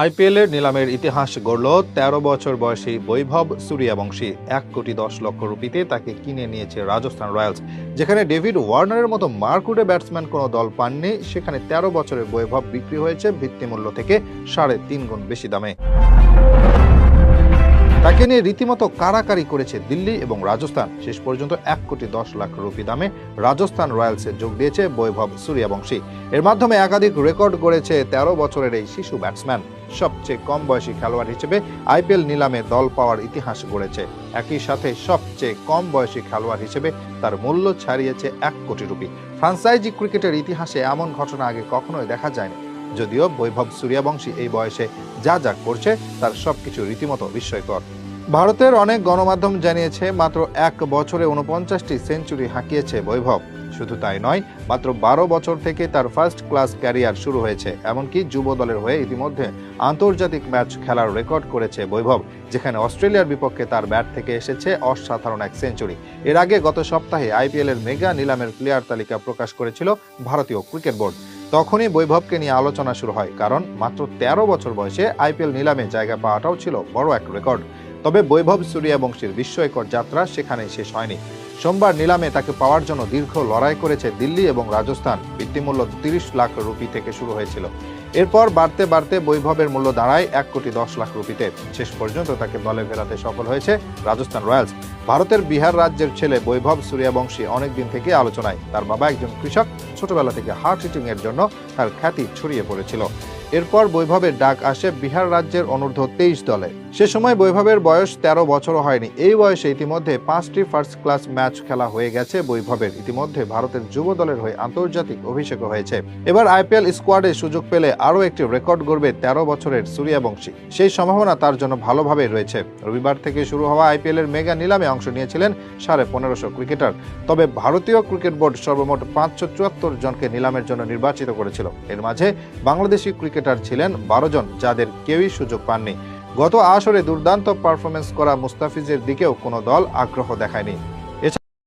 আইপিএলের নিলামের ইতিহাস গড়ল তেরো বছর বয়সী বৈভব সূর্যবংশী। এক কোটি দশ লক্ষ রুপিতে তাকে কিনে নিয়েছে রাজস্থান রয়্যালস। যেখানে ডেভিড ওয়ার্নারের মতো মার্কুডে ব্যাটসম্যান কোনো দল পাননি, সেখানে তেরো বছরের বৈভব বিক্রি হয়েছে ভিত্তিমূল্য থেকে সাড়ে তিন গুণ বেশি দামে। তাকে নিয়ে রীতিমতো কারাকারি করেছে দিল্লি এবং রাজস্থান। শেষ পর্যন্ত এক কোটি দশ লাখ রুপি দামে রাজস্থান রয়্যালসে যোগ দিয়েছে বৈভব সূর্যবংশী। এর মাধ্যমে একাধিক রেকর্ড গড়েছে তেরো বছরের এই শিশু ব্যাটসম্যান। সবচেয়ে কম বয়সী খেলোয়াড় হিসেবে আইপিএল নিলামে দল পাওয়ার ইতিহাস গড়েছে। একই সাথে সবচেয়ে কম বয়সী খেলোয়াড় হিসেবে তার মূল্য ছাড়িয়েছে এক কোটি রুপি। ফ্রান্সাইজি ক্রিকেটের ইতিহাসে এমন ঘটনা আগে কখনোই দেখা যায়নি। যদিও বৈভব সূর্যবংশী এই বয়সে যা যা করছে তার সবকিছু রীতিমতো বিস্ময়কর। ভারতের অনেক গণমাধ্যম জানিয়েছে, মাত্র এক বছরে উনপঞ্চাশটি সেঞ্চুরি হাঁকিয়েছে বৈভব। শুধু তাই নয়, মাত্র বারো বছর থেকে তার ফার্স্ট ক্লাস ক্যারিয়ার শুরু হয়েছে। এমনকি যুব দলের হয়ে ইতিমধ্যে আন্তর্জাতিক ম্যাচ খেলার রেকর্ড করেছে বৈভব, যেখানে অস্ট্রেলিয়ার বিপক্ষে তার ব্যাট থেকে এসেছে অসাধারণ এক সেঞ্চুরি। এর আগে গত সপ্তাহে আইপিএলের মেগা নিলামের প্লেয়ার তালিকা প্রকাশ করেছিল ভারতীয় ক্রিকেট বোর্ড। তখনই বৈভবকে নিয়ে আলোচনা শুরু হয়, কারণ মাত্র তেরো বছর বয়সে আইপিএল নিলামে জায়গা পাওয়াটাও ছিল বড় এক রেকর্ড তবে বৈভব সূর্যবংশীর বিস্ময়কর যাত্রা সেখানে শেষ হয়নি। সোমবার নিলামে তাকে পাওয়ার জন্য দীর্ঘ লড়াই করেছে দিল্লি এবং রাজস্থান। ভিত্তিমূল্য তিরিশ লাখ রুপি থেকে শুরু হয়েছিল। এরপর বাড়তে বাড়তে বৈভবের মূল্য দাঁড়ায় এক কোটি দশ লাখ রুপিতে। শেষ পর্যন্ত তাকে দলে ফেরাতে সফল হয়েছে রাজস্থান রয়্যালস। ভারতের বিহার রাজ্যের ছেলে বৈভব সূর্যবংশী অনেকদিন থেকে আলোচনায়। তার বাবা একজন কৃষক। ছোটবেলা থেকে হার্ট হিটিং এর জন্য তার খ্যাতি ছড়িয়ে পড়েছিল। এরপর বৈভবের ডাক আসে বিহার রাজ্যের অনূর্ধ্ব তেইশ দলে। সে সময় বৈভবের বয়স তেরো বছরও হয়নি। এই বয়সে ইতিমধ্যে পাঁচটি ফার্স্ট ক্লাস ম্যাচ খেলা হয়ে গেছে বৈভবের। ইতিমধ্যে ভারতের যুব দলের হয়ে আন্তর্জাতিক অভিষেকও হয়েছে। এবার আইপিএল স্কোয়াডে সুযোগ পেলে আরও একটি রেকর্ড গড়বে তেরো বছরের সূর্যবংশী। সেই সম্ভাবনা তার জন্য ভালোভাবে রয়েছে। রবিবার থেকে শুরু হওয়া আইপিএল এর মেগা নিলামে অংশ নিয়েছিলেন সাড়ে পনেরোশো ক্রিকেটার। তবে ভারতীয় ক্রিকেট বোর্ড সর্বমোট পাঁচশো চুয়াত্তর জনকে নিলামের জন্য নির্বাচিত করেছিল। এর মাঝে বাংলাদেশি ক্রিকেটার ছিলেন বারো জন, যাদের কেউই সুযোগ পাননি। গত আসরে দুর্দান্ত পারফরমেন্স করা মুস্তাফিজের দিকেও কোনো দল আগ্রহ দেখায়নি।